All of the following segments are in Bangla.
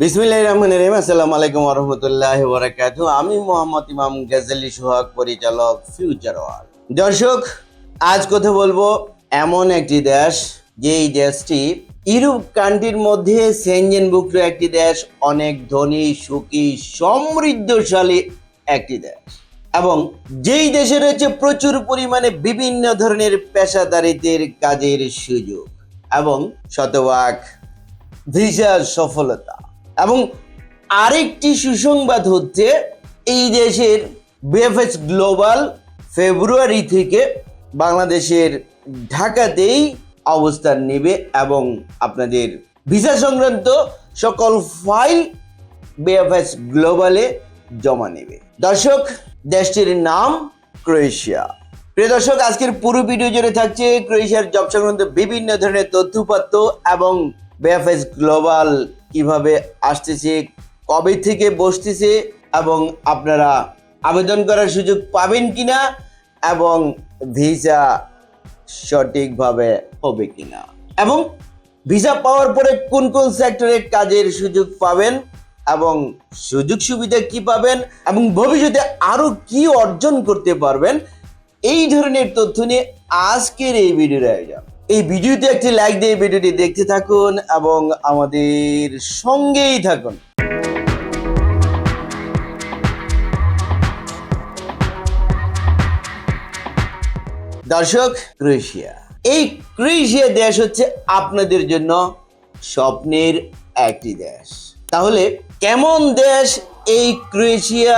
বিসমিল্লাহির রহমানির রহিম। আসসালামু আলাইকুম ওয়া বারাকাতুহু। আমি মোহাম্মদ ইমাম গাজালি সোহাগ, পরিচালক ফিউচার ওয়ার্ল্ড দর্শক, আজ কথা বলব এমন একটি দেশ, যেই দেশটি ইউরোপ কান্ট্রির মধ্যে সেনজেনভুক্ত একটি দেশ, অনেক ধনী, সুখী, সমৃদ্ধশালী একটি দেশ। এবং যেই দেশে রয়েছে প্রচুর পরিমাণে বিভিন্ন ধরনের পেশাদারিত্বের কাজের সুযোগ এবং শতভাগ ভিসার সফলতা। এবং আরেকটি সুসংবাদ হচ্ছে, এই দেশের বিএফএস গ্লোবাল ফেব্রুয়ারি থেকে বাংলাদেশের ঢাকাতেই অবস্থান নেবে এবং আপনাদের ভিসা সংক্রান্ত সকল ফাইল বিএফএস গ্লোবালে জমা নেবে। দর্শক, দেশটির নাম ক্রোয়েশিয়া। প্রিয় দর্শক, আজকের পুরো ভিডিও জুড়ে থাকছে ক্রোয়েশিয়ার জব সংক্রান্ত বিভিন্ন ধরনের তথ্যপত্র এবং বিএফএস গ্লোবাল কীভাবে আসতেছে, কবে থেকে বসতেছে এবং আপনারা আবেদন করার সুযোগ পাবেন কিনা এবং ভিসা সঠিকভাবে হবে কিনা? এবং ভিসা পাওয়ার পরে কোন কোন সেক্টরে কাজের সুযোগ পাবেন এবং সুযোগ সুবিধা কি পাবেন এবং ভবিষ্যতে আরও কি অর্জন করতে পারবেন, এই ধরনের তথ্য নিয়ে আজকের এই ভিডিওর আয়োজন। এই ভিডিওতে একটি লাইক দিয়ে ভিডিওটি দেখতে থাকুন এবং আমাদের সঙ্গেই থাকুন। দর্শক, ক্রোয়েশিয়া। এই ক্রোয়েশিয়া দেশ হচ্ছে আপনাদের জন্য স্বপ্নের একটি দেশ। তাহলে কেমন দেশ এই ক্রোয়েশিয়া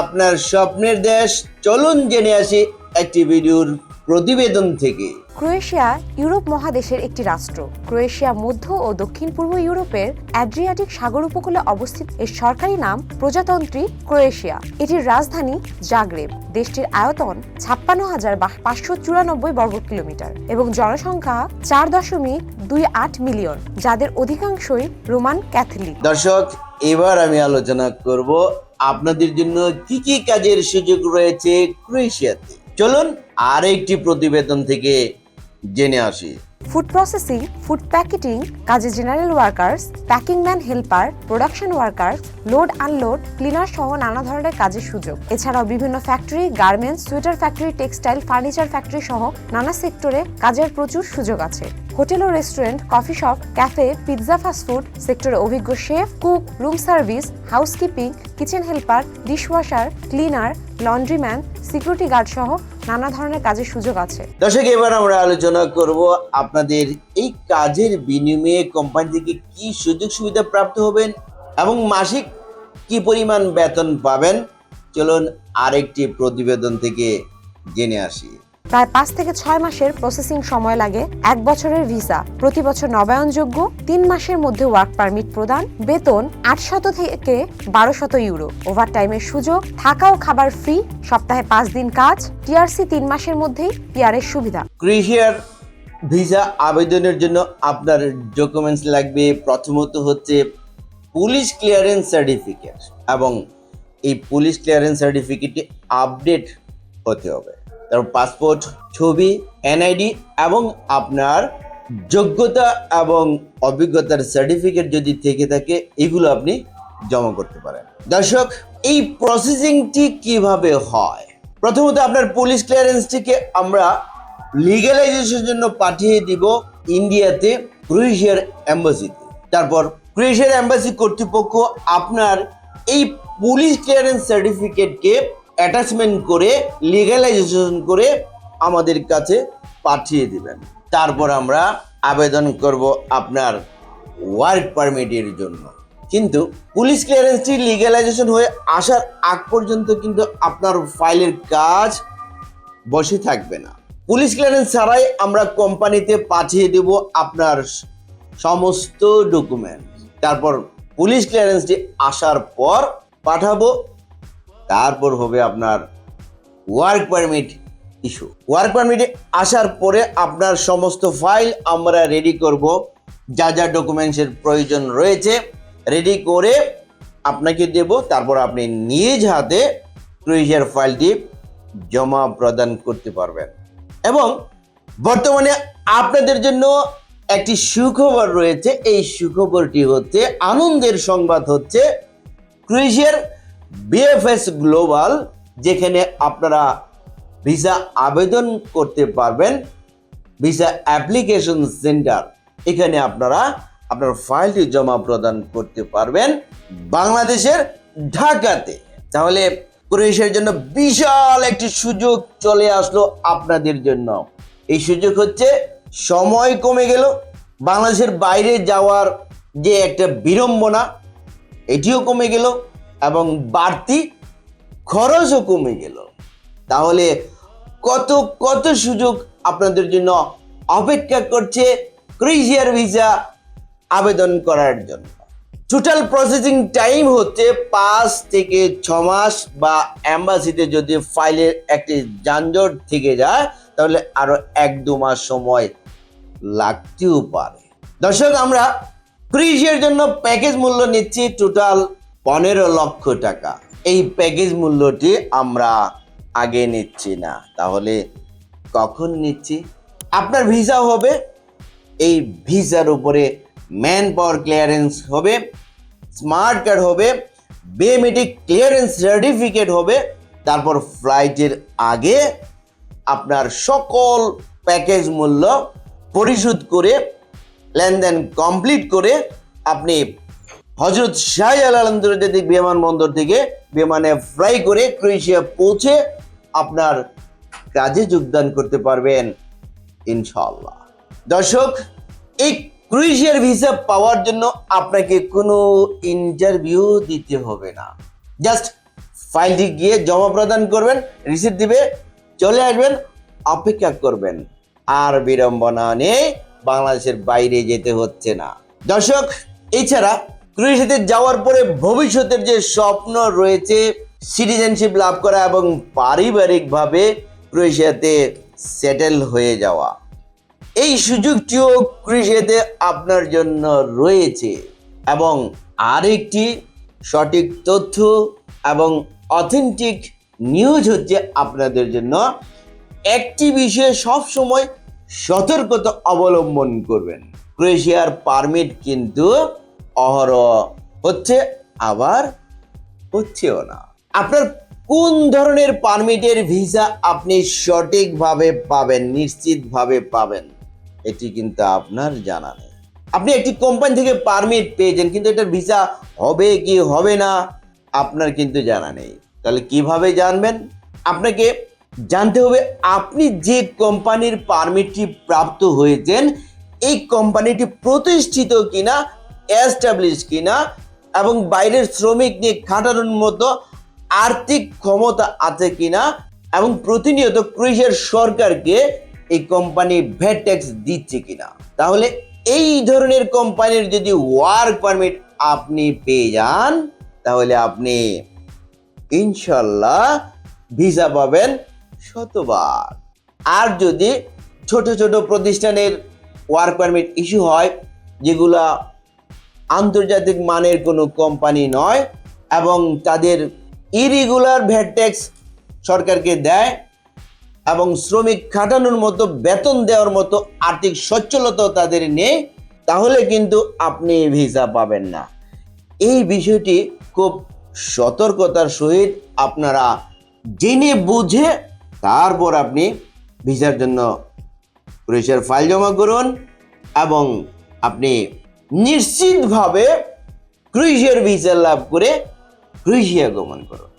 আপনার স্বপ্নের দেশ? চলুন জেনে আসি একটি ভিডিওর প্রতিবেদন থেকে। ক্রোয়েশিয়া ইউরোপ মহাদেশের একটি রাষ্ট্র। ক্রোয়েশিয়া মধ্য ও দক্ষিণ পূর্ব ইউরোপের অ্যাড্রিয়াটিক সাগর উপকূলে অবস্থিত এর সরকারি নাম প্রজাতন্ত্রী ক্রোয়েশিয়া। এটির রাজধানী জাগরেব। দেশটির আয়তন ছাপ্পান্ন হাজার পাঁচশো চুরানব্বই বর্গ কিলোমিটার এবং জনসংখ্যা চার দশমিক দুই আট মিলিয়ন যাদের অধিকাংশই রোমান ক্যাথলিক। দর্শক এবার আমি আলোচনা করব আপনাদের জন্য কি কি কাজের সুযোগ রয়েছে ক্রোয়েশিয়াতে। চলুন আর একটি প্রতিবেদন থেকে জেনে আসি। ফুড প্রসেসিং ফুড প্যাকেটিং কাজে general workers packing man helper production workers load unload cleaner সহ নানা ধরনের কাজের সুযোগ। এছাড়াও বিভিন্ন factory garments sweater factory textile furniture factory সহ নানা সেক্টরে কাজের প্রচুর সুযোগ আছে। হোটেল ও restaurant, coffee shop, cafe, pizza fast food সেক্টরে অভিজ্ঞ chef, cook, room service, housekeeping, kitchen helper, dishwasher, cleaner, laundryman, security guard সহ নানা ধরনের কাজের সুযোগ আছে। দর্শক, এবার আমরা আলোচনা করব আপনাদের এই কাজের বিনিময়ে কোম্পানি থেকে কি সুযোগ সুবিধা প্রাপ্ত হবেন এবং মাসিক কি পরিমাণ বেতন পাবেন? চলুন আরেকটি প্রতিবেদন থেকে জেনে আসি। প্রায় পাঁচ থেকে ছয় মাসের প্রসেসিং সময় লাগে এক বছরের ভিসা। প্রতি বছর নবায়নযোগ্য তিন মাসের মধ্যে ওয়ার্ক পারমিট প্রদান। বেতন আটশত থেকে বারোশত ইউরো। ওভারটাইমের সুযোগ, থাকা ও খাবার ফ্রি, সপ্তাহে পাঁচ দিন কাজ, টিআরসি তিন মাসের মধ্যেই পিআরের সুবিধা। ক্রিশিয়ার ভিসা আবেদনের জন্য আপনার ডকুমেন্টস লাগবে। প্রথমত হচ্ছে পুলিশ ক্লিয়ারেন্স সার্টিফিকেট এবং এই পুলিশ ক্লিয়ারেন্স সার্টিফিকেটটি আপডেট হতে হবে। তারপর পাসপোর্ট ছবি এনআইডি এবং আপনার যোগ্যতা এবং অভিজ্ঞতার সার্টিফিকেট যদি থেকে থাকে, এগুলো আপনি জমা করতে পারেন। দর্শক, এই প্রসেসিংটি কীভাবে হয়? প্রথমত আপনার পুলিশ ক্লিয়ারেন্সটিকে আমরা লিগ্যালাইজেশনের জন্য পাঠিয়ে দিব ইন্ডিয়াতে ক্রোয়েশিয়ার এম্বাসিতে তারপর ক্রোয়েশিয়ার এম্বাসি কর্তৃপক্ষ আপনার এই পুলিশ ক্লিয়ারেন্স সার্টিফিকেটকে অ্যাটাচমেন্ট করে লিগ্যালাইজেশন করে আমাদের কাছে পাঠিয়ে দেবেন। তারপর আমরা আবেদন করব আপনার ওয়ার্ক পারমিটের জন্য। কিন্তু পুলিশ ক্লিয়ারেন্সটি লিগ্যালাইজেশন হয়ে আসার আগ পর্যন্ত কিন্তু আপনার ফাইলের কাজ বসে থাকবে না। পুলিশ ক্লিয়ারেন্স ছাড়াই আমরা কোম্পানিতে পাঠিয়ে দেব আপনার সমস্ত ডকুমেন্ট তারপর পুলিশ ক্লিয়ারেন্সটি আসার পর পাঠাবো তারপর হবে আপনার ওয়ার্ক পারমিট ইস্যু ওয়ার্ক পারমিটে আসার পরে আপনার সমস্ত ফাইল আমরা রেডি করব। যা যা ডকুমেন্টসের প্রয়োজন রয়েছে রেডি করে আপনাকে দেব। তারপর আপনি নিজ হাতে ক্রোয়েশিয়ার ফাইলটি জমা প্রদান করতে পারবেন। এবং বর্তমানে আপনাদের জন্য একটি সুখবর রয়েছে। এই সুখবরটি হচ্ছে, আনন্দের সংবাদ হচ্ছে ক্রুইজের বিএফএস গ্লোবাল যেখানে আপনারা ভিসা আবেদন করতে পারবেন। ভিসা অ্যাপ্লিকেশন সেন্টার, এখানে আপনারা আপনার ফাইলটি জমা প্রদান করতে পারবেন বাংলাদেশের ঢাকাতে। তাহলে ক্রোয়েশিয়ার জন্য বিশাল একটি সুযোগ চলে আসলো আপনাদের জন্য। এই সুযোগ হচ্ছে, সময় কমে গেল, বাংলাদেশের বাইরে যাওয়ার যে একটা বিড়ম্বনা, এটিও কমে গেল। এবং বাড়তি খরচও কমে গেল। তাহলে কত কত সুযোগ আপনাদের জন্য অপেক্ষা করছে ক্রিজিয়ার ভিসা আবেদন করার জন্য। টোটাল প্রসেসিং টাইম হচ্ছে পাঁচ থেকে ছ মাস বা অ্যাম্বাসিতে যদি ফাইলের একটি যানজট থেকে যায়, তাহলে আরও এক, দু মাস সময় লাগতেও পারে। দর্শক, আমরা ক্রিজের জন্য প্যাকেজ মূল্য নিচ্ছি টোটাল পনেরো লক্ষ টাকা। এই প্যাকেজ মূল্যটি আমরা আগে নিচ্ছি না। তাহলে কখন নিচ্ছি? আপনার ভিসা হবে। এই ভিসার উপরে ম্যান পাওয়ার ক্লিয়ারেন্স হবে। স্মার্ট কার্ড হবে। বিএমইটি ক্লিয়ারেন্স সার্টিফিকেট হবে। তারপর ফ্লাইটের আগে আপনার সকল প্যাকেজ মূল্য পরিশোধ করে, লেনদেন কমপ্লিট করে আপনি হজরত শাহজালাল আন্তর্জাতিক বিমানবন্দর থেকে বিমানে ফ্লাই করে ক্রোয়েশিয়া পৌঁছে আপনার কাজে যোগদান করতে পারবেন ইনশাল্লাহ দর্শক, এই ক্রোয়েশিয়ার ভিসা পাওয়ার জন্য আপনাকে কোনো ইন্টারভিউ দিতে হবে না। জাস্ট ফাইলটি গিয়ে জমা প্রদান করবেন রিসিপ্ট দিবে, চলে আসবেন, অপেক্ষা করবেন। আর বিড়ম্বনা নেই, বাংলাদেশের বাইরে যেতে হচ্ছে না। দর্শক, এছাড়া ক্রোয়েশিয়াতে যাওয়ার পরে ভবিষ্যতের যে স্বপ্ন রয়েছে সিটিজেনশিপ লাভ করা এবং পারিবারিকভাবে ক্রোয়েশিয়াতে সেটেল হয়ে যাওয়া। এই সুযোগটিও কৃষিতে আপনার জন্য রয়েছে এবং আরেকটি সঠিক তথ্য এবং অথেন্টিক নিউজ হচ্ছে আপনাদের জন্য। একটি বিষয়ে সবসময় সতর্কতা অবলম্বন করবেন। ক্রোয়েশিয়ার পারমিট কিন্তু অহরহ হচ্ছে, আবার হচ্ছেও না। আপনার কোন ধরনের পারমিটের ভিসা আপনি সঠিকভাবে পাবেন, নিশ্চিতভাবে পাবেন, এটি কিন্তু আপনার জানা নেই। আপনি একটি কোম্পানি থেকে পারমিট পেয়েছেন, কিন্তু এটার ভিসা হবে কি হবে না, আপনার কিন্তু জানা নেই। তাহলে কীভাবে জানবেন? আপনাকে জানতে হবে, আপনি যে কোম্পানির পারমিটটি প্রাপ্ত হয়েছেন, এই কোম্পানিটি প্রতিষ্ঠিত কিনা এস্টাবলিশ কিনা এবং বাইরের শ্রমিক নিয়ে খাটানোর মতো আর্থিক ক্ষমতা আছে কিনা এবং প্রতিনিয়ত ক্রুইজের সরকারকে এই কোম্পানি ভ্যাট ট্যাক্স দিচ্ছে কিনা। তাহলে এই ধরনের কোম্পানির যদি ওয়ার্ক পারমিট আপনি পেয়ে যান, তাহলে আপনি ইনশাল্লাহ ভিসা পাবেন শতবার আর যদি ছোট ছোট প্রতিষ্ঠানের ওয়ার্ক পারমিট ইস্যু হয়, যেগুলা আন্তর্জাতিক মানের কোনো কোম্পানি নয় এবং তাদের ইরেগুলার ভ্যাট ট্যাক্স সরকারকে দেয় এবং শ্রমিক খাটানোর মতো, বেতন দেওয়ার মতো আর্থিক সচ্ছলতাও তাদের নেই, তাহলে কিন্তু আপনি ভিসা পাবেন না। এই বিষয়টি খুব সতর্কতার সহিত আপনারা জেনে বুঝে তারপর আপনি ভিসার জন্য ক্রোয়েশিয়ার ফাইল জমা করুন এবং আপনি নিশ্চিতভাবে ক্রোয়েশিয়ার ভিসা লাভ করে ক্রোয়েশিয়া গমন করুন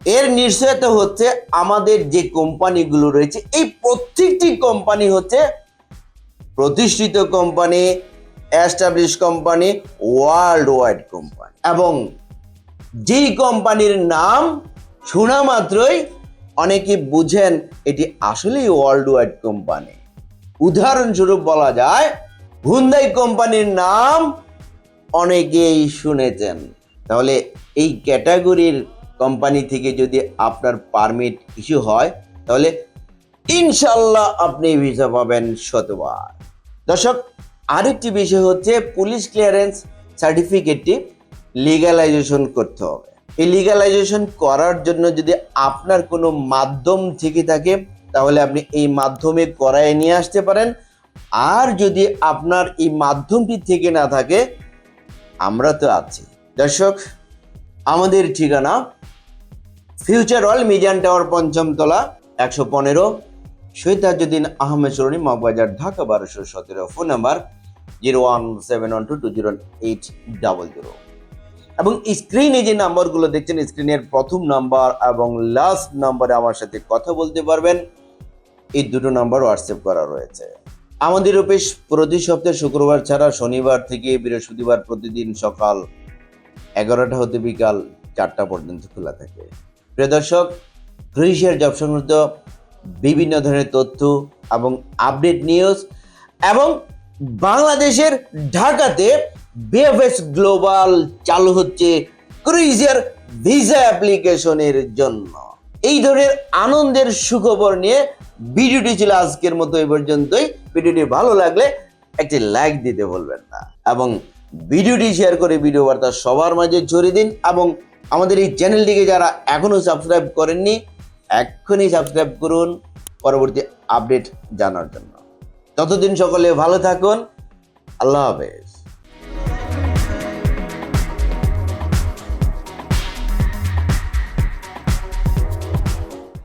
এর নিশ্চয়তা হচ্ছে আমাদের যে কোম্পানিগুলো রয়েছে, এই প্রত্যেকটি কোম্পানি হচ্ছে প্রতিষ্ঠিত company establish company world wide company. এবং যেই কোম্পানির নাম শোনা মাত্রই অনেকে বুঝেন এটি আসলেই ওয়ার্ল্ড ওয়াইড কোম্পানি। উদাহরণস্বরূপ বলা যায় হুন্দাই কোম্পানির নাম অনেকেই শুনেছেন। তাহলে এই ক্যাটাগরির কোম্পানি থেকে যদি আপনার পারমিট ইস্যু হয়, তাহলে ইনশাল্লাহ আপনি ভিসা পাবেন শতবার। দর্শক, আরেকটি বিষয় হচ্ছে পুলিশ ক্লিয়ারেন্স সার্টিফিকেটটি লিগ্যালাইজেশন করতে হবে। এই লিগ্যালাইজেশন করার জন্য যদি আপনার কোনো মাধ্যম থেকে থাকে, তাহলে আপনি এই মাধ্যমে করায় নিয়ে আসতে পারেন। আর যদি আপনার এই মাধ্যমটি থেকে না থাকে, আমরা তো আছি। দর্শক, আমাদের ঠিকানা ফিউচার অল মিডিয়ান টাওয়ার পঞ্চমতলা একশো পনেরো শহীদ তাজুদ্দিন আহমেদ সরণি, মগবাজার, ঢাকা, বারোশো সতেরো। Phone number zero one seven one two two zero eight double zero. এবং স্ক্রিনে যে নাম্বারগুলো দেখছেন, স্ক্রিনের প্রথম নাম্বার এবং লাস্ট নাম্বারে আমার সাথে কথা বলতে পারবেন। এই দুটো নাম্বার হোয়াটসঅ্যাপ করা রয়েছে। আমাদের অফিস প্রতি সপ্তাহে শুক্রবার ছাড়া শনিবার থেকে বৃহস্পতিবার প্রতিদিন সকাল এগারোটা হতে বিকাল চারটা পর্যন্ত খোলা থাকে। প্রিয় দর্শক ক্রুইশিয়ার জব সংক্রান্ত বিভিন্ন ধরনের তথ্য এবং আপডেট নিউজ এবং বাংলাদেশের ঢাকাতে বিএফএস গ্লোবাল চালু হচ্ছে ক্রুইজের ভিসা অ্যাপ্লিকেশনের জন্য। এই ধরনের আনন্দের সুখবর নিয়ে ভিডিওটি ছিল আজকের মতো এই পর্যন্তই। ভিডিওটি ভালো লাগলে একটি লাইক দিতে বলবেন না। এবং ভিডিওটি শেয়ার করে ভিডিও বার্তা সবার মাঝে ছড়িয়ে দিন এবং আমাদের এই চ্যানেলটিকে যারা এখনও সাবস্ক্রাইব করেননি, এক্ষুনি সাবস্ক্রাইব করুন পরবর্তী আপডেট জানার জন্য। ততদিন সকলে ভালো থাকুন, আল্লাহ হাফেজ।